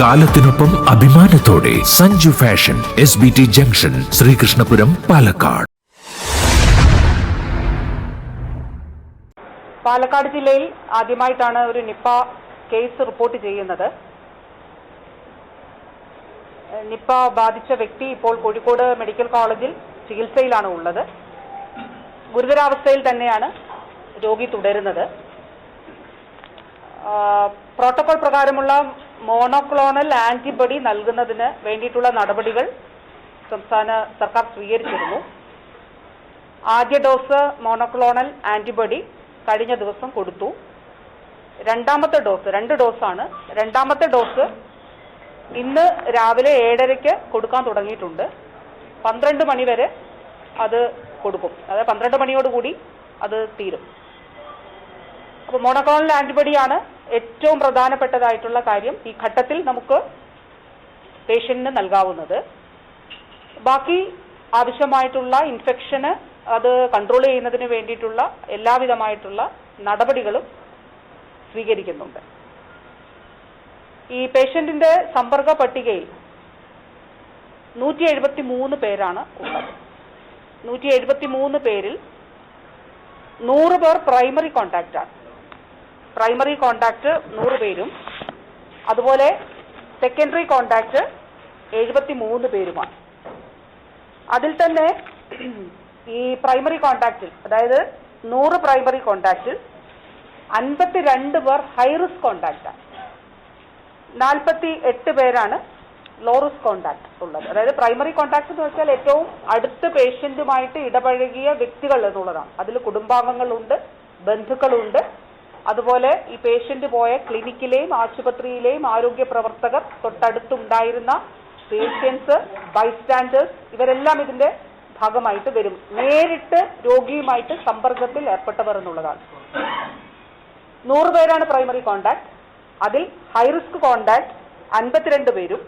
കാലത്തിനൊപ്പം അഭിമാനത്തോടെ Sanju fashion S B T junction Sreekrishnapuram Palakkad. Palakkad ജില്ലയിൽ ആദ്യമായിട്ടാണ് ഒരു നിപ്പ കേസ് റിപ്പോർട്ട് ചെയ്യുന്നത്. നിപ്പ ബാധിച്ച വ്യക്തി ഇപ്പോൾ കോഴിക്കോട് മെഡിക്കൽ കോളേജിൽ ചികിത്സയിലാണ് ഉള്ളത്. ഗുരുതരാവസ്ഥയിൽ തന്നെയാണ് രോഗി തുടരുന്നത്. പ്രോട്ടോകോൾ പ്രകാരമുള്ള മോണോക്ലോണൽ ആന്റിബോഡി നൽകുന്നതിന് വേണ്ടിയിട്ടുള്ള നടപടികൾ സംസ്ഥാന സർക്കാർ സ്വീകരിച്ചിരുന്നു. ആദ്യ ഡോസ് മോണോക്ലോണൽ ആന്റിബോഡി കഴിഞ്ഞ ദിവസം കൊടുത്തു. രണ്ടാമത്തെ ഡോസ് രണ്ട് ഡോസാണ്. രണ്ടാമത്തെ ഡോസ് ഇന്ന് രാവിലെ ഏഴരയ്ക്ക് കൊടുക്കാൻ തുടങ്ങിയിട്ടുണ്ട്. പന്ത്രണ്ട് മണി വരെ അത് കൊടുക്കും. അതായത് പന്ത്രണ്ട് മണിയോടുകൂടി അത് തീരും. അപ്പോൾ മോണോക്ലോണൽ ആന്റിബോഡിയാണ് ഏറ്റവും പ്രധാനപ്പെട്ടതായിട്ടുള്ള കാര്യം ഈ ഘട്ടത്തിൽ നമുക്ക് പേഷ്യന്റിന് നൽകാവുന്നത്. ബാക്കി ആവശ്യമായിട്ടുള്ള ഇൻഫെക്ഷന് അത് കൺട്രോൾ ചെയ്യുന്നതിന് വേണ്ടിയിട്ടുള്ള എല്ലാവിധമായിട്ടുള്ള നടപടികളും സ്വീകരിക്കുന്നുണ്ട്. ഈ പേഷ്യന്റിന്റെ സമ്പർക്ക പട്ടികയിൽ നൂറ്റി എഴുപത്തി മൂന്ന് പേരാണ് ഉള്ളത്. നൂറ്റി എഴുപത്തി മൂന്ന് പേരിൽ നൂറ് പേർ പ്രൈമറി കോണ്ടാക്റ്റ് ആണ്. പ്രൈമറി കോണ്ടാക്ട് നൂറ് പേരും. അതുപോലെ സെക്കൻഡറി കോണ്ടാക്ട് എഴുപത്തി മൂന്ന് പേരുമാണ്. അതിൽ തന്നെ ഈ പ്രൈമറി കോണ്ടാക്റ്റിൽ അതായത് നൂറ് പ്രൈമറി കോണ്ടാക്റ്റിൽ അൻപത്തി രണ്ട് പേർ ഹൈ റിസ്ക് കോണ്ടാക്റ്റാണ് നാൽപ്പത്തി എട്ട് പേരാണ് ലോ റിസ്ക് കോണ്ടാക്ട് ഉള്ളത്. അതായത് പ്രൈമറി കോണ്ടാക്ട് എന്ന് വെച്ചാൽ ഏറ്റവും അടുത്ത പേഷ്യന്റുമായിട്ട് ഇടപഴകിയ വ്യക്തികൾ എന്നുള്ളതാണ്. അതിൽ കുടുംബാംഗങ്ങളുണ്ട് ബന്ധുക്കളുണ്ട് അതുപോലെ ഈ പേഷ്യന്റ് പോയ ക്ലിനിക്കിലെയും ആശുപത്രിയിലെയും ആരോഗ്യ പ്രവർത്തകർ തൊട്ടടുത്തുണ്ടായിരുന്ന പേഷ്യൻസ് ബൈസ്റ്റാൻഡേഴ്സ് ഇവരെല്ലാം ഇതിന്റെ ഭാഗമായിട്ട് വരും. നേരിട്ട് രോഗിയുമായിട്ട് സമ്പർക്കത്തിൽ ഏർപ്പെട്ടവർ എന്നുള്ളതാണ്. നൂറ് പേരാണ് പ്രൈമറി കോണ്ടാക്ട് അതിൽ ഹൈറിസ്ക് കോണ്ടാക്ട് അൻപത്തിരണ്ട് പേരും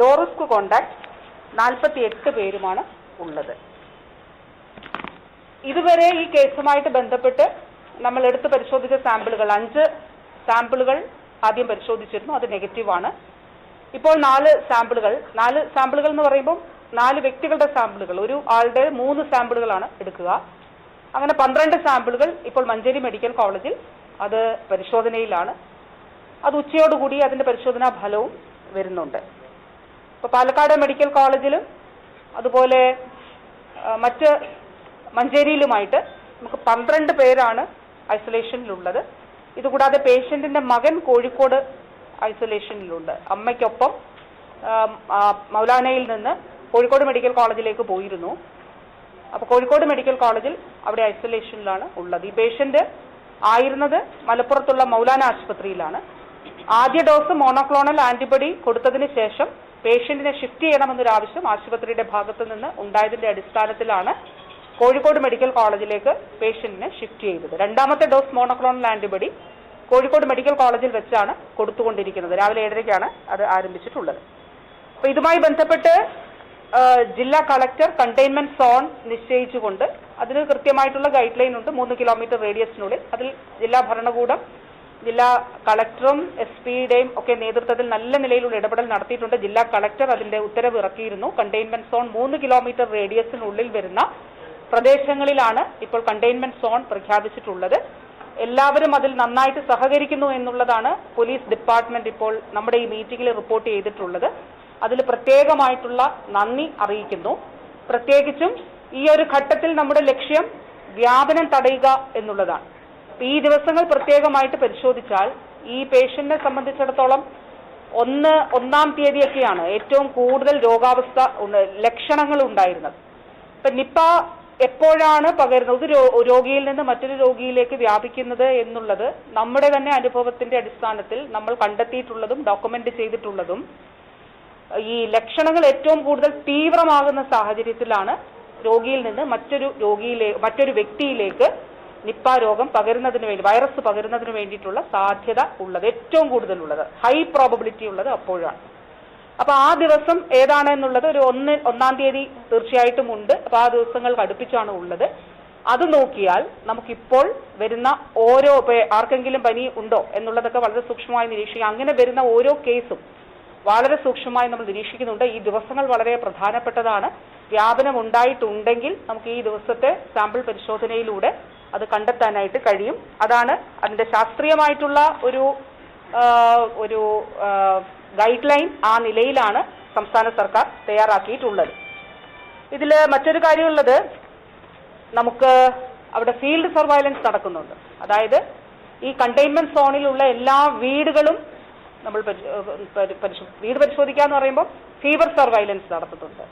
ലോ റിസ്ക് കോണ്ടാക്ട് നാൽപ്പത്തി എട്ട് പേരുമാണ് ഉള്ളത്. ഇതുവരെ ഈ കേസുമായിട്ട് ബന്ധപ്പെട്ട് നമ്മൾ എടുത്ത് പരിശോധിച്ച സാമ്പിളുകൾ അഞ്ച് സാമ്പിളുകൾ ആദ്യം പരിശോധിച്ചിരുന്നു അത് നെഗറ്റീവാണ് ഇപ്പോൾ നാല് സാമ്പിളുകൾ നാല് സാമ്പിളുകൾ എന്ന് പറയുമ്പോൾ നാല് വ്യക്തികളുടെ സാമ്പിളുകൾ ഒരു ആളുടെ മൂന്ന് സാമ്പിളുകളാണ് എടുക്കുക. അങ്ങനെ പന്ത്രണ്ട് സാമ്പിളുകൾ ഇപ്പോൾ മഞ്ചേരി മെഡിക്കൽ കോളേജിൽ അത് പരിശോധനയിലാണ്. അത് ഉച്ചയോടുകൂടി അതിന്റെ പരിശോധനാ ഫലവും വരുന്നുണ്ട്. ഇപ്പോൾ പാലക്കാട് മെഡിക്കൽ കോളേജിലും അതുപോലെ മറ്റ് മഞ്ചേരിയിലുമായിട്ട് നമുക്ക് പന്ത്രണ്ട് പേരാണ് ഐസൊലേഷനിലുള്ളത്. ഇതുകൂടാതെ പേഷ്യന്റിന്റെ മകൻ കോഴിക്കോട് ഐസൊലേഷനിലുണ്ട്. അമ്മയ്ക്കൊപ്പം മൗലാനയിൽ നിന്ന് കോഴിക്കോട് മെഡിക്കൽ കോളേജിലേക്ക് പോയിരുന്നു. അപ്പോൾ കോഴിക്കോട് മെഡിക്കൽ കോളേജിൽ അവിടെ ഐസൊലേഷനിലാണ് ഉള്ളത്. ഈ പേഷ്യന്റ് ആയിരുന്നത് മലപ്പുറത്തുള്ള മൗലാന ആശുപത്രിയിലാണ്. ആദ്യ ഡോസ് മോണോക്ലോണൽ ആന്റിബോഡി കൊടുത്തതിന് ശേഷം പേഷ്യന്റിനെ ഷിഫ്റ്റ് ചെയ്യണമെന്നൊരു ആവശ്യം ആശുപത്രിയുടെ ഭാഗത്തു നിന്ന് ഉണ്ടായതിന്റെ അടിസ്ഥാനത്തിലാണ് കോഴിക്കോട് മെഡിക്കൽ കോളേജിലേക്ക് പേഷ്യന്റിനെ ഷിഫ്റ്റ് ചെയ്തത്. രണ്ടാമത്തെ dose monoclonal antibody Kozhikode medical കോളേജിൽ വെച്ചാണ് കൊടുത്തുകൊണ്ടിരിക്കുന്നത്. രാവിലെ ഏഴരയ്ക്കാണ് അത് ആരംഭിച്ചിട്ടുള്ളത്. അപ്പൊ ഇതുമായി ബന്ധപ്പെട്ട് ജില്ലാ കളക്ടർ കണ്ടെയ്ൻമെന്റ് സോൺ നിശ്ചയിച്ചുകൊണ്ട് അതിന് കൃത്യമായിട്ടുള്ള ഗൈഡ് ലൈൻ ഉണ്ട്. മൂന്ന് കിലോമീറ്റർ റേഡിയസിനുള്ളിൽ അതിൽ ജില്ലാ ഭരണകൂടം ജില്ലാ കളക്ടറും എസ് പിയുടെയും ഒക്കെ നേതൃത്വത്തിൽ നല്ല നിലയിലുള്ള ഇടപെടൽ നടത്തിയിട്ടുണ്ട്. ജില്ലാ കളക്ടർ അതിന്റെ ഉത്തരവ് ഇറക്കിയിരുന്നു. കണ്ടെയ്ൻമെന്റ് സോൺ മൂന്ന് കിലോമീറ്റർ റേഡിയസിനുള്ളിൽ വരുന്ന പ്രദേശങ്ങളിലാണ് ഇപ്പോൾ കണ്ടെയ്ൻമെന്റ് സോൺ പ്രഖ്യാപിച്ചിട്ടുള്ളത്. എല്ലാവരും അതിൽ നന്നായിട്ട് സഹകരിക്കുന്നു എന്നുള്ളതാണ് പോലീസ് ഡിപ്പാർട്ട്മെന്റ് ഇപ്പോൾ നമ്മുടെ ഈ മീറ്റിംഗിൽ റിപ്പോർട്ട് ചെയ്തിട്ടുള്ളത്. അതിൽ പ്രത്യേകമായിട്ടുള്ള നന്ദി അറിയിക്കുന്നു. പ്രത്യേകിച്ചും ഈ ഒരു ഘട്ടത്തിൽ നമ്മുടെ ലക്ഷ്യം വ്യാപനം തടയുക എന്നുള്ളതാണ്. ഈ ദിവസങ്ങൾ പ്രത്യേകമായിട്ട് പരിശോധിച്ചാൽ ഈ പേഷ്യന്റിനെ സംബന്ധിച്ചിടത്തോളം ഒന്ന് ഒന്നാം തീയതിയൊക്കെയാണ് ഏറ്റവും കൂടുതൽ രോഗാവസ്ഥ ലക്ഷണങ്ങൾ ഉണ്ടായിരുന്നത്. ഇപ്പൊ നിപ്പ എപ്പോഴാണ് പകരുന്നത്? രോഗിയിൽ നിന്ന് മറ്റൊരു രോഗിയിലേക്ക് വ്യാപിക്കുന്നത് എന്നുള്ളത് നമ്മുടെ തന്നെ അനുഭവത്തിന്റെ അടിസ്ഥാനത്തിൽ നമ്മൾ കണ്ടെത്തിയിട്ടുള്ളതും ഡോക്യുമെന്റ് ചെയ്തിട്ടുള്ളതും ഈ ലക്ഷണങ്ങൾ ഏറ്റവും കൂടുതൽ തീവ്രമാകുന്ന സാഹചര്യത്തിലാണ് രോഗിയിൽ നിന്ന് മറ്റൊരു രോഗിയിലെ മറ്റൊരു വ്യക്തിയിലേക്ക് നിപ്പ രോഗം പകരുന്നതിന് വേണ്ടി വൈറസ് പകരുന്നതിന് വേണ്ടിയിട്ടുള്ള സാധ്യത ഉള്ളത് ഏറ്റവും കൂടുതലുള്ളത് ഹൈ പ്രോബബിലിറ്റി ഉള്ളത് അപ്പോഴാണ്. അപ്പൊ ആ ദിവസം ഏതാണ് എന്നുള്ളത് ഒരു ഒന്ന് ഒന്നാം തീയതി തീർച്ചയായിട്ടും ഉണ്ട്. അപ്പൊ ആ ദിവസങ്ങൾ അടുപ്പിച്ചാണ് ഉള്ളത്. അത് നോക്കിയാൽ നമുക്കിപ്പോൾ വരുന്ന ഓരോ ആർക്കെങ്കിലും പനി ഉണ്ടോ എന്നുള്ളതൊക്കെ വളരെ സൂക്ഷ്മമായി നിരീക്ഷിക്കുക. അങ്ങനെ വരുന്ന ഓരോ കേസും വളരെ സൂക്ഷ്മമായി നമ്മൾ നിരീക്ഷിക്കുന്നുണ്ട്. ഈ ദിവസങ്ങൾ വളരെ പ്രധാനപ്പെട്ടതാണ്. വ്യാപനം ഉണ്ടായിട്ടുണ്ടെങ്കിൽ നമുക്ക് ഈ ദിവസത്തെ സാമ്പിൾ പരിശോധനയിലൂടെ അത് കണ്ടെത്താനായിട്ട് കഴിയും. അതാണ് അതിന്റെ ശാസ്ത്രീയമായിട്ടുള്ള ഒരു ഒരു ഗൈഡ് ലൈൻ ആ നിലയിലാണ് സംസ്ഥാന സർക്കാർ തയ്യാറാക്കിയിട്ടുള്ളത്. ഇതിൽ മറ്റൊരു കാര്യമുള്ളത് നമുക്ക് അവിടെ ഫീൽഡ് സർവൈലൻസ് നടക്കുന്നുണ്ട്. അതായത് ഈ കണ്ടെയ്ൻമെന്റ് സോണിലുള്ള എല്ലാ വീടുകളും നമ്മൾ വീട് പരിശോധിക്കുക എന്ന് പറയുമ്പോൾ ഫീവർ സർവൈലൻസ് നടത്തുന്നുണ്ട്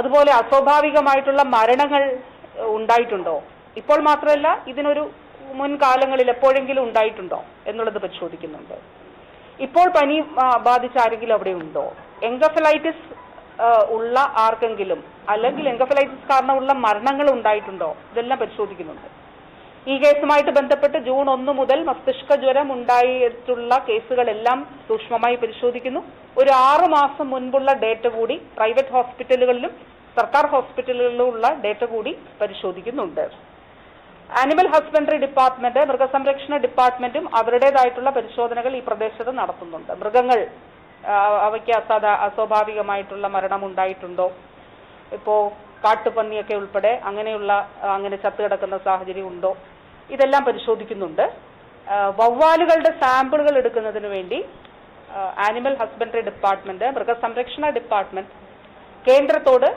അതുപോലെ അസ്വാഭാവികമായിട്ടുള്ള മരണങ്ങൾ ഉണ്ടായിട്ടുണ്ടോ? ഇപ്പോൾ മാത്രമല്ല ഇതിനൊരു മുൻകാലങ്ങളിൽ എപ്പോഴെങ്കിലും ഉണ്ടായിട്ടുണ്ടോ എന്നുള്ളത് പരിശോധിക്കുന്നുണ്ട്. ഇപ്പോൾ പനി ബാധിച്ച ആരെങ്കിലും അവിടെ ഉണ്ടോ? എങ്കഫലൈറ്റിസ് ഉള്ള ആർക്കെങ്കിലും അല്ലെങ്കിൽ എങ്കഫലൈറ്റിസ് കാരണമുള്ള മരണങ്ങൾ ഉണ്ടായിട്ടുണ്ടോ? ഇതെല്ലാം പരിശോധിക്കുന്നുണ്ട്. ഈ കേസുമായിട്ട് ബന്ധപ്പെട്ട് ജൂൺ ഒന്ന് മുതൽ മസ്തിഷ്ക ജ്വരം ഉണ്ടായിട്ടുള്ള കേസുകളെല്ലാം സൂക്ഷ്മമായി പരിശോധിക്കുന്നു. ഒരു ആറു മാസം മുൻപുള്ള ഡേറ്റ കൂടി പ്രൈവറ്റ് ഹോസ്പിറ്റലുകളിലും സർക്കാർ ഹോസ്പിറ്റലുകളിലും ഉള്ള ഡേറ്റ കൂടി പരിശോധിക്കുന്നുണ്ട്. ആനിമൽ ഹസ്ബൻഡറി ഡിപ്പാർട്ട്മെന്റ് മൃഗസംരക്ഷണ ഡിപ്പാർട്ട്മെന്റും അവരുടേതായിട്ടുള്ള പരിശോധനകൾ ഈ പ്രദേശത്ത് നടത്തുന്നുണ്ട്. മൃഗങ്ങൾ അവയ്ക്ക് അസാധാ അസ്വാഭാവികമായിട്ടുള്ള മരണം ഉണ്ടായിട്ടുണ്ടോ? ഇപ്പോ കാട്ടുപന്നിയൊക്കെ ഉൾപ്പെടെ അങ്ങനെയുള്ള അങ്ങനെ ചത്തുകിടക്കുന്ന സാഹചര്യം ഉണ്ടോ? ഇതെല്ലാം പരിശോധിക്കുന്നുണ്ട്. വവ്വാലുകളുടെ സാമ്പിളുകൾ എടുക്കുന്നതിന് വേണ്ടി ആനിമൽ ഹസ്ബൻഡറി ഡിപ്പാർട്ട്മെന്റ് മൃഗസംരക്ഷണ ഡിപ്പാർട്ട്മെന്റ് കേന്ദ്രത്തോട്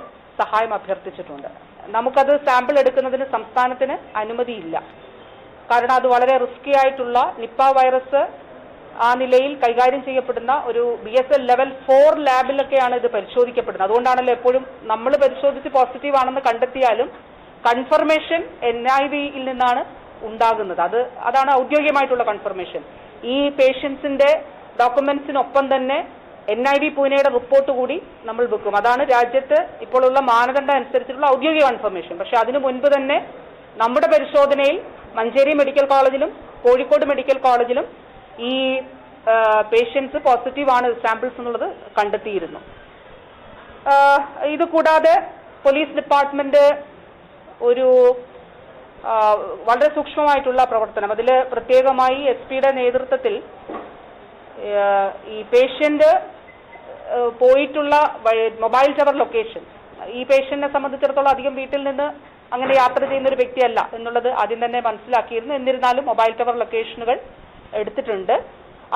സഹായം അഭ്യർത്ഥിച്ചിട്ടുണ്ട്. നമുക്കത് സാമ്പിൾ എടുക്കുന്നതിന് സംസ്ഥാനത്തിന് അനുമതിയില്ല. കാരണം അത് വളരെ റിസ്കി ആയിട്ടുള്ള നിപ്പ വൈറസ് ആ നിലയിൽ കൈകാര്യം ചെയ്യപ്പെടുന്ന ഒരു B S L level four ലാബിലൊക്കെയാണ് ഇത് പരിശോധിക്കപ്പെടുന്നത്. അതുകൊണ്ടാണല്ലോ എപ്പോഴും നമ്മൾ പരിശോധിച്ച് പോസിറ്റീവ് ആണെന്ന് കണ്ടെത്തിയാലും കൺഫർമേഷൻ എൻ ഐ വിയിൽ നിന്നാണ് ഉണ്ടാകുന്നത്. അത് അതാണ് ഔദ്യോഗികമായിട്ടുള്ള കൺഫർമേഷൻ ഈ പേഷ്യൻസിന്റെ ഡോക്യുമെന്റ്സിനൊപ്പം തന്നെ എൻ ഐ വി പൂനെയുടെ റിപ്പോർട്ട് കൂടി നമ്മൾ വെക്കും. അതാണ് രാജ്യത്ത് ഇപ്പോഴുള്ള മാനദണ്ഡം അനുസരിച്ചിട്ടുള്ള ഔദ്യോഗിക കൺഫർമേഷൻ പക്ഷെ അതിനു മുൻപ് തന്നെ നമ്മുടെ പരിശോധനയിൽ മഞ്ചേരി മെഡിക്കൽ കോളേജിലും കോഴിക്കോട് മെഡിക്കൽ കോളേജിലും ഈ പേഷ്യൻസ് പോസിറ്റീവ് ആണ് സാമ്പിൾസ് എന്നുള്ളത് കണ്ടെത്തിയിരുന്നു. ഇത് കൂടാതെ പോലീസ് ഡിപ്പാർട്ട്മെന്റ് ഒരു വളരെ സൂക്ഷ്മമായിട്ടുള്ള പ്രവർത്തനം. അതിൽ പ്രത്യേകമായി എസ് പിയുടെ നേതൃത്വത്തിൽ ഈ പേഷ്യന്റ് പോയിട്ടുള്ള മൊബൈൽ ടവർ ലൊക്കേഷൻ. ഈ പേഷ്യന്റിനെ സംബന്ധിച്ചിടത്തോളം അധികം വീട്ടിൽ നിന്ന് അങ്ങനെ യാത്ര ചെയ്യുന്ന ഒരു വ്യക്തിയല്ല എന്നുള്ളത് ആദ്യം തന്നെ മനസ്സിലാക്കിയിരുന്നു. എന്നിരുന്നാലും മൊബൈൽ ടവർ ലൊക്കേഷനുകൾ എടുത്തിട്ടുണ്ട്.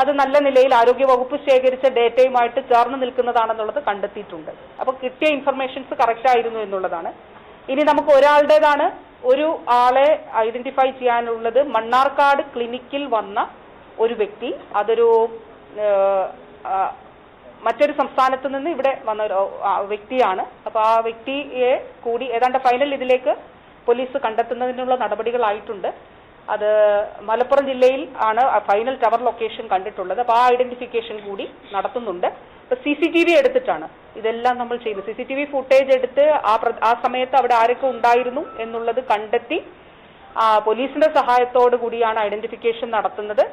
അത് നല്ല നിലയിൽ ആരോഗ്യ വകുപ്പ് ശേഖരിച്ച ഡേറ്റയുമായിട്ട് ചേർന്ന് നിൽക്കുന്നതാണെന്നുള്ളത് കണ്ടെത്തിയിട്ടുണ്ട്. അപ്പോൾ കിട്ടിയ ഇൻഫർമേഷൻസ് കറക്റ്റ് ആയിരുന്നു എന്നുള്ളതാണ്. ഇനി നമുക്ക് ഒരാളുടേതാണ് ഒരു ആളെ ഐഡന്റിഫൈ ചെയ്യാനുള്ളത്. മണ്ണാർക്കാട് ക്ലിനിക്കിൽ വന്ന ഒരു വ്യക്തി. അതൊരു മറ്റൊരു സംസ്ഥാനത്ത് നിന്ന് ഇവിടെ വന്ന ഒരു വ്യക്തിയാണ്. അപ്പോൾ ആ വ്യക്തിയെ കൂടി ഏതാണ്ട് ഫൈനൽ ഇതിലേക്ക് പോലീസ് കണ്ടെത്തുന്നതിനുള്ള നടപടികളായിട്ടുണ്ട്. അത് മലപ്പുറം ജില്ലയിൽ ആണ് ഫൈനൽ ടവർ ലൊക്കേഷൻ കണ്ടിട്ടുള്ളത്. അപ്പോൾ ആ ഐഡന്റിഫിക്കേഷൻ കൂടി നടത്തുന്നുണ്ട്. ഇപ്പൊ സി സി ടി വി എടുത്തിട്ടാണ് ഇതെല്ലാം നമ്മൾ ചെയ്തു C C T V footage എടുത്ത് ആ ആ സമയത്ത് അവിടെ ആരൊക്കെ ഉണ്ടായിരുന്നു എന്നുള്ളത് കണ്ടെത്തി പോലീസിന്റെ സഹായത്തോടു കൂടിയാണ് ഐഡന്റിഫിക്കേഷൻ നടത്തുന്നത്.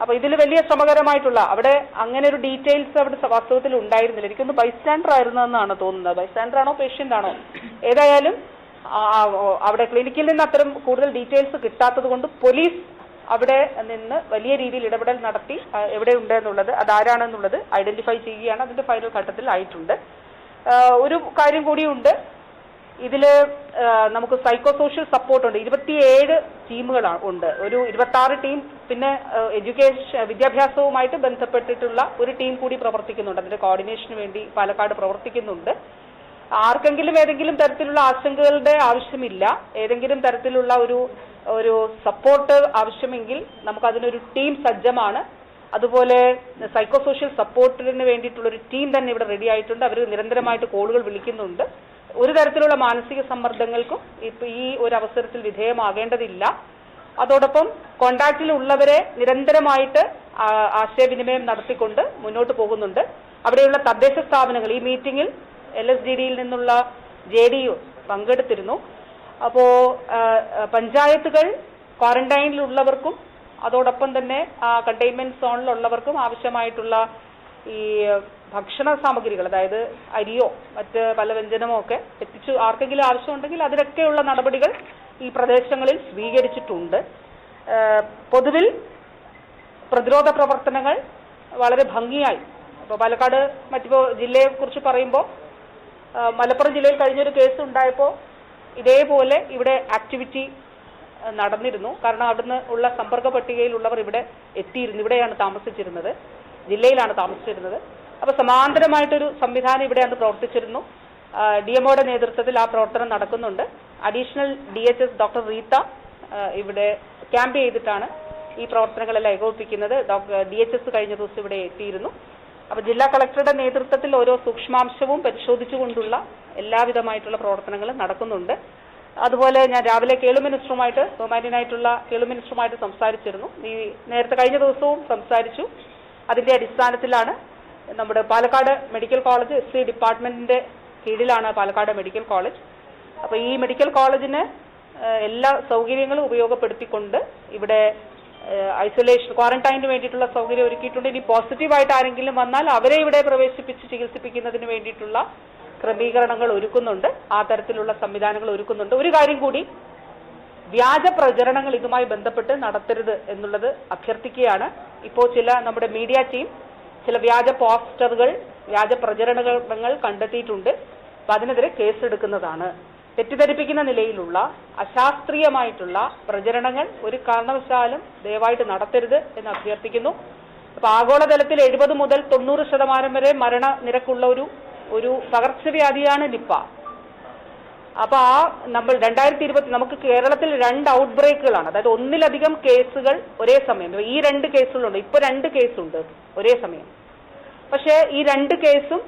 അപ്പൊ ഇതിൽ വലിയ ശ്രമകരമായിട്ടുള്ള അവിടെ അങ്ങനെ ഒരു ഡീറ്റെയിൽസ് അവിടെ വാസ്തവത്തിൽ ഉണ്ടായിരുന്നില്ല. എനിക്കൊന്ന് ബൈസ്റ്റാൻഡർ ആയിരുന്നെന്നാണ് തോന്നുന്നത്. ബൈസ്റ്റാൻഡർ ആണോ പേഷ്യന്റ് ആണോ? ഏതായാലും അവിടെ ക്ലിനിക്കിൽ നിന്ന് അത്തരം കൂടുതൽ ഡീറ്റെയിൽസ് കിട്ടാത്തത് കൊണ്ട് പോലീസ് അവിടെ നിന്ന് വലിയ രീതിയിൽ ഇടപെടൽ നടത്തി എവിടെ ഉണ്ട് എന്നുള്ളത് അതാരാണെന്നുള്ളത് ഐഡന്റിഫൈ ചെയ്യുകയാണ്. അതിന്റെ ഫൈനൽ ഘട്ടത്തിൽ ആയിട്ടുണ്ട് ഒരു കാര്യം കൂടിയുണ്ട്. ഇതിൽ നമുക്ക് സൈക്കോ സോഷ്യൽ സപ്പോർട്ട് ഉണ്ട്. ഇരുപത്തിയേഴ് ടീമുകളാണ് ഉണ്ട്. ഒരു ഇരുപത്തി ടീം പിന്നെ എഡ്യൂക്കേഷൻ വിദ്യാഭ്യാസവുമായിട്ട് ബന്ധപ്പെട്ടിട്ടുള്ള ഒരു ടീം കൂടി പ്രവർത്തിക്കുന്നുണ്ട്. അതിന്റെ കോർഡിനേഷന് വേണ്ടി പാലക്കാട് പ്രവർത്തിക്കുന്നുണ്ട്. ആർക്കെങ്കിലും ഏതെങ്കിലും തരത്തിലുള്ള ആശങ്കകളുടെ ആവശ്യമില്ല. ഏതെങ്കിലും തരത്തിലുള്ള ഒരു ഒരു സപ്പോർട്ട് ആവശ്യമെങ്കിൽ നമുക്ക് അതിനൊരു ടീം സജ്ജമാണ്. അതുപോലെ സൈക്കോ സോഷ്യൽ സപ്പോർട്ടിന് വേണ്ടിയിട്ടുള്ള ഒരു ടീം തന്നെ ഇവിടെ റെഡി ആയിട്ടുണ്ട്. അവർ നിരന്തരമായിട്ട് കോളുകൾ വിളിക്കുന്നുണ്ട്. ഒരു തരത്തിലുള്ള മാനസിക സമ്മർദ്ദങ്ങൾക്കും ഇപ്പൊ ഈ ഒരു അവസരത്തിൽ വിധേയമാകേണ്ടതില്ല. അതോടൊപ്പം കോണ്ടാക്റ്റിൽ ഉള്ളവരെ നിരന്തരമായിട്ട് ആശയവിനിമയം നടത്തിക്കൊണ്ട് മുന്നോട്ട് പോകുന്നുണ്ട്. അവിടെയുള്ള തദ്ദേശ സ്ഥാപനങ്ങൾ ഈ മീറ്റിംഗിൽ എൽ എസ് ഡി ഡിയിൽ നിന്നുള്ള ജെ ഡി യു പങ്കെടുത്തിരുന്നു. അപ്പോ ആ, ആ, പഞ്ചായത്തുകൾ ക്വാറന്റൈനിലുള്ളവർക്കും അതോടൊപ്പം തന്നെ കണ്ടെയ്ൻമെന്റ് സോണിലുള്ളവർക്കും ആവശ്യമായിട്ടുള്ള ഈ ഭക്ഷണ സാമഗ്രികൾ അതായത് അരിയോ മറ്റ് പല വ്യഞ്ജനമോ ഒക്കെ എത്തിച്ചു ആർക്കെങ്കിലും ആവശ്യമുണ്ടെങ്കിൽ അതിനൊക്കെയുള്ള നടപടികൾ ഈ പ്രദേശങ്ങളിൽ സ്വീകരിച്ചിട്ടുണ്ട്. പൊതുവിൽ പ്രതിരോധ പ്രവർത്തനങ്ങൾ വളരെ ഭംഗിയായി. ഇപ്പോൾ പാലക്കാട് മറ്റിപ്പോൾ ജില്ലയെ കുറിച്ച് പറയുമ്പോൾ മലപ്പുറം ജില്ലയിൽ കഴിഞ്ഞൊരു കേസ് ഉണ്ടായപ്പോൾ ഇതേപോലെ ഇവിടെ ആക്ടിവിറ്റി നടന്നിരുന്നു. കാരണം അവിടുന്ന് ഉള്ള സമ്പർക്ക പട്ടികയിലുള്ളവർ ഇവിടെ എത്തിയിരുന്നു ഇവിടെയാണ് താമസിച്ചിരുന്നത്. ജില്ലയിലാണ് താമസിച്ചിരുന്നത്. അപ്പോൾ സമാന്തരമായിട്ടൊരു സംവിധാനം ഇവിടെ അന്ന് പ്രവർത്തിച്ചിരുന്നു. ഡി എംഒയുടെ നേതൃത്വത്തിൽ ആ പ്രവർത്തനം നടക്കുന്നുണ്ട്. Additional D H S doctor Reetha ഇവിടെ ക്യാമ്പ് ചെയ്തിട്ടാണ് ഈ പ്രവർത്തനങ്ങളെല്ലാം ഏകോപിപ്പിക്കുന്നത്. ഡി എച്ച് എസ് കഴിഞ്ഞ ദിവസം ഇവിടെ എത്തിയിരുന്നു. അപ്പോൾ ജില്ലാ കളക്ടറുടെ നേതൃത്വത്തിൽ ഓരോ സൂക്ഷ്മാംശവും പരിശോധിച്ചുകൊണ്ടുള്ള എല്ലാവിധമായിട്ടുള്ള പ്രവർത്തനങ്ങളും നടക്കുന്നുണ്ട്. അതുപോലെ ഞാൻ രാവിലെ കേളു മിനിസ്റ്ററുമായിട്ട് ബഹുമാന്യനായിട്ടുള്ള കേളു മിനിസ്റ്ററുമായിട്ട് സംസാരിച്ചിരുന്നു. ഈ നേരത്തെ കഴിഞ്ഞ ദിവസവും സംസാരിച്ചു. അതിന്റെ അടിസ്ഥാനത്തിലാണ് നമ്മുടെ Palakkad medical college S C ഡിപ്പാർട്ട്മെന്റിന്റെ കീഴിലാണ് പാലക്കാട് മെഡിക്കൽ കോളേജ്. അപ്പോൾ ഈ മെഡിക്കൽ കോളേജിന് എല്ലാ സൗകര്യങ്ങളും ഉപയോഗപ്പെടുത്തിക്കൊണ്ട് ഇവിടെ ഐസൊലേഷൻ ക്വാറന്റൈനിന് വേണ്ടിയിട്ടുള്ള സൗകര്യം ഒരുക്കിയിട്ടുണ്ട്. ഇനി പോസിറ്റീവായിട്ട് ആരെങ്കിലും വന്നാൽ അവരെ ഇവിടെ പ്രവേശിപ്പിച്ച് ചികിത്സിപ്പിക്കുന്നതിന് വേണ്ടിയിട്ടുള്ള ക്രമീകരണങ്ങൾ ഒരുക്കുന്നുണ്ട്. ആ തരത്തിലുള്ള സംവിധാനങ്ങൾ ഒരുക്കുന്നുണ്ട്. ഒരു കാര്യം കൂടി വ്യാജ പ്രചരണങ്ങൾ ഇതുമായി ബന്ധപ്പെട്ട് നടത്തരുത് എന്നുള്ളത് അഭ്യർത്ഥിക്കുകയാണ്. ഇപ്പോൾ ചില നമ്മുടെ മീഡിയ ടീം ചില വ്യാജ പോസ്റ്ററുകൾ വ്യാജ പ്രചരണങ്ങൾ കണ്ടെത്തിയിട്ടുണ്ട്. അപ്പൊ അതിനെതിരെ കേസെടുക്കുന്നതാണ്. തെറ്റിദ്ധരിപ്പിക്കുന്ന നിലയിലുള്ള അശാസ്ത്രീയമായിട്ടുള്ള പ്രചരണങ്ങൾ ഒരു കാരണവശാലും ദയവായിട്ട് നടത്തരുത് എന്ന് അഭ്യർത്ഥിക്കുന്നു. അപ്പൊ ആഗോളതലത്തിൽ എഴുപത് മുതൽ തൊണ്ണൂറ് ശതമാനം വരെ മരണ നിരക്കുള്ള ഒരു ഒരു പകർച്ചവ്യാധിയാണ് നിപ്പ. അപ്പൊ ആ നമ്മൾ രണ്ടായിരത്തി ഇരുപത്തി നമുക്ക് കേരളത്തിൽ രണ്ട് ഔട്ട് ബ്രേക്കുകളാണ് അതായത് ഒന്നിലധികം കേസുകൾ ഒരേ സമയം. ഈ രണ്ട് കേസുകളുണ്ട് ഇപ്പൊ രണ്ട് കേസുണ്ട് ഒരേ സമയം. പക്ഷേ ഈ രണ്ട് കേസും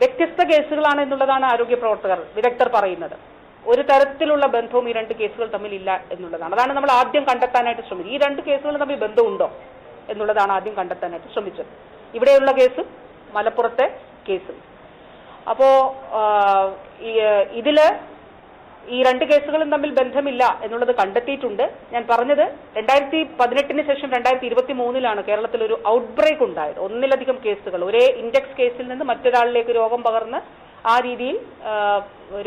വ്യത്യസ്ത കേസുകളാണ് എന്നുള്ളതാണ് ആരോഗ്യ പ്രവർത്തകർ വിദഗ്ധർ പറയുന്നത്. ഒരു തരത്തിലുള്ള ബന്ധവും ഈ രണ്ട് കേസുകൾ തമ്മിൽ ഇല്ല എന്നുള്ളതാണ്. അതാണ് നമ്മൾ ആദ്യം കണ്ടെത്താനായിട്ട് ശ്രമിച്ചത്. ഈ രണ്ട് കേസുകൾ തമ്മിൽ ബന്ധമുണ്ടോ എന്നുള്ളതാണ് ആദ്യം കണ്ടെത്താനായിട്ട് ശ്രമിച്ചത്. ഇവിടെയുള്ള കേസും മലപ്പുറത്തെ കേസും അപ്പോ ഇതിൽ ഈ രണ്ട് കേസുകളും തമ്മിൽ ബന്ധമില്ല എന്നുള്ളത് കണ്ടെത്തിയിട്ടുണ്ട്. ഞാൻ പറഞ്ഞത് രണ്ടായിരത്തി പതിനെട്ടിന് ശേഷം രണ്ടായിരത്തി ഇരുപത്തി മൂന്നിലാണ് കേരളത്തിൽ ഒരു ഔട്ട് ബ്രേക്ക് ഉണ്ടായത്. ഒന്നിലധികം കേസുകൾ. ഒരേ ഇൻഡെക്സ് കേസിൽ നിന്ന് മറ്റൊരാളിലേക്ക് രോഗം പകർന്ന് ആ രീതിയിൽ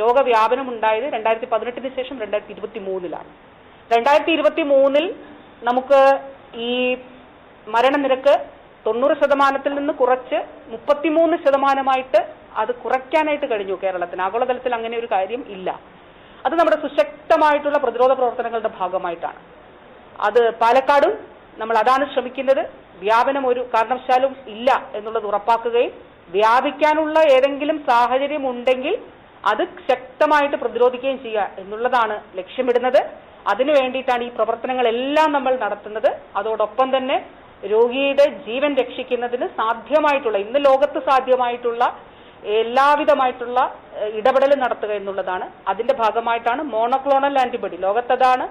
രോഗവ്യാപനം ഉണ്ടായത് രണ്ടായിരത്തി പതിനെട്ടിന് ശേഷം രണ്ടായിരത്തി ഇരുപത്തി മൂന്നിലാണ് രണ്ടായിരത്തി ഇരുപത്തി മൂന്നിൽ നമുക്ക് ഈ മരണനിരക്ക് തൊണ്ണൂറ് ശതമാനത്തിൽ നിന്ന് കുറച്ച് മുപ്പത്തിമൂന്ന് ശതമാനമായിട്ട് അത് കുറയ്ക്കാനായിട്ട് കഴിഞ്ഞു കേരളത്തിന്. ആഗോളതലത്തിൽ അങ്ങനെ ഒരു കാര്യം ഇല്ല. അത് നമ്മുടെ സുശക്തമായിട്ടുള്ള പ്രതിരോധ പ്രവർത്തനങ്ങളുടെ ഭാഗമായിട്ടാണ്. അത് പാലക്കാടും നമ്മൾ അതാണ് ശ്രമിക്കുന്നത്. വ്യാപനം ഒരു കാരണവശാലും ഇല്ല എന്നുള്ളത് ഉറപ്പാക്കുകയും വ്യാപിക്കാനുള്ള ഏതെങ്കിലും സാഹചര്യം ഉണ്ടെങ്കിൽ അത് ശക്തമായിട്ട് പ്രതിരോധിക്കുകയും ചെയ്യുക എന്നുള്ളതാണ് ലക്ഷ്യമിടുന്നത്. അതിനു വേണ്ടിയിട്ടാണ് ഈ പ്രവർത്തനങ്ങളെല്ലാം നമ്മൾ നടത്തുന്നത്. അതോടൊപ്പം തന്നെ രോഗിയുടെ ജീവൻ രക്ഷിക്കുന്നതിന് സാധ്യമായിട്ടുള്ള ഇന്ന് ലോകത്ത് സാധ്യമായിട്ടുള്ള എല്ലാവിധമായിട്ടുള്ള ഇടപെടൽ നടത്തുക എന്നുള്ളതാണ്. അതിന്റെ ഭാഗമായിട്ടാണ് മോണോക്ലോണൽ ആന്റിബോഡി ലോകത്തതാണ്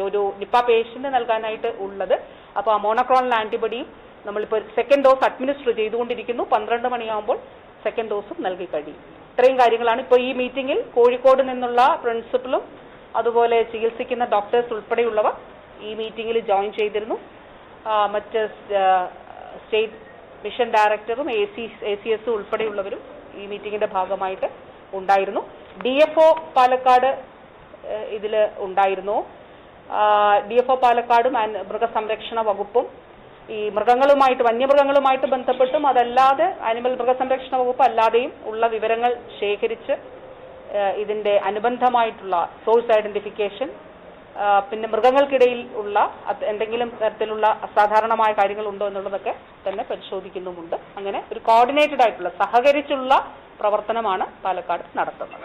ഒരു- നിപ്പ പേഷ്യന്റ് നൽകാനായിട്ട് ഉള്ളത്. അപ്പോൾ ആ മോണോക്ലോണൽ ആന്റിബോഡിയും നമ്മളിപ്പോൾ സെക്കൻഡ് ഡോസ് അഡ്മിനിസ്റ്റർ ചെയ്തുകൊണ്ടിരിക്കുന്നു. പന്ത്രണ്ട് മണിയാകുമ്പോൾ സെക്കൻഡ് ഡോസും നൽകി കഴിയും. ഇത്രയും കാര്യങ്ങളാണ്. ഇപ്പോൾ ഈ മീറ്റിംഗിൽ കോഴിക്കോട് നിന്നുള്ള പ്രിൻസിപ്പലും അതുപോലെ ചികിത്സിക്കുന്ന ഡോക്ടേഴ്സ് ഉൾപ്പെടെയുള്ളവർ ഈ മീറ്റിംഗിൽ ജോയിൻ ചെയ്തിരുന്നു. മറ്റ് സ്റ്റേറ്റ് മിഷൻ ഡയറക്ടറും A C A C S ഉൾപ്പെടെയുള്ളവരും ഈ മീറ്റിംഗിന്റെ ഭാഗമായിട്ട് ഉണ്ടായിരുന്നു. ഡി എഫ് ഒ പാലക്കാട് ഇതിൽ ഉണ്ടായിരുന്നു. ഡി എഫ് ഒ പാലക്കാടും മൃഗസംരക്ഷണ വകുപ്പും ഈ മൃഗങ്ങളുമായിട്ട് വന്യമൃഗങ്ങളുമായിട്ട് ബന്ധപ്പെട്ടും അതല്ലാതെ ആനിമൽ മൃഗസംരക്ഷണ വകുപ്പ് അല്ലാതെയും ഉള്ള വിവരങ്ങൾ ശേഖരിച്ച് ഇതിന്റെ അനുബന്ധമായിട്ടുള്ള സോഴ്സ് ഐഡന്റിഫിക്കേഷൻ പിന്നെ മൃഗങ്ങൾക്കിടയിൽ ഉള്ള എന്തെങ്കിലും തരത്തിലുള്ള അസാധാരണമായ കാര്യങ്ങൾ ഉണ്ടോ എന്നുള്ളതൊക്കെ തന്നെ പരിശോധിക്കുന്നുമുണ്ട്. അങ്ങനെ ഒരു കോർഡിനേറ്റഡ് ആയിട്ടുള്ള സഹകരിച്ചുള്ള പ്രവർത്തനമാണ് പാലക്കാട് നടത്തുന്നത്.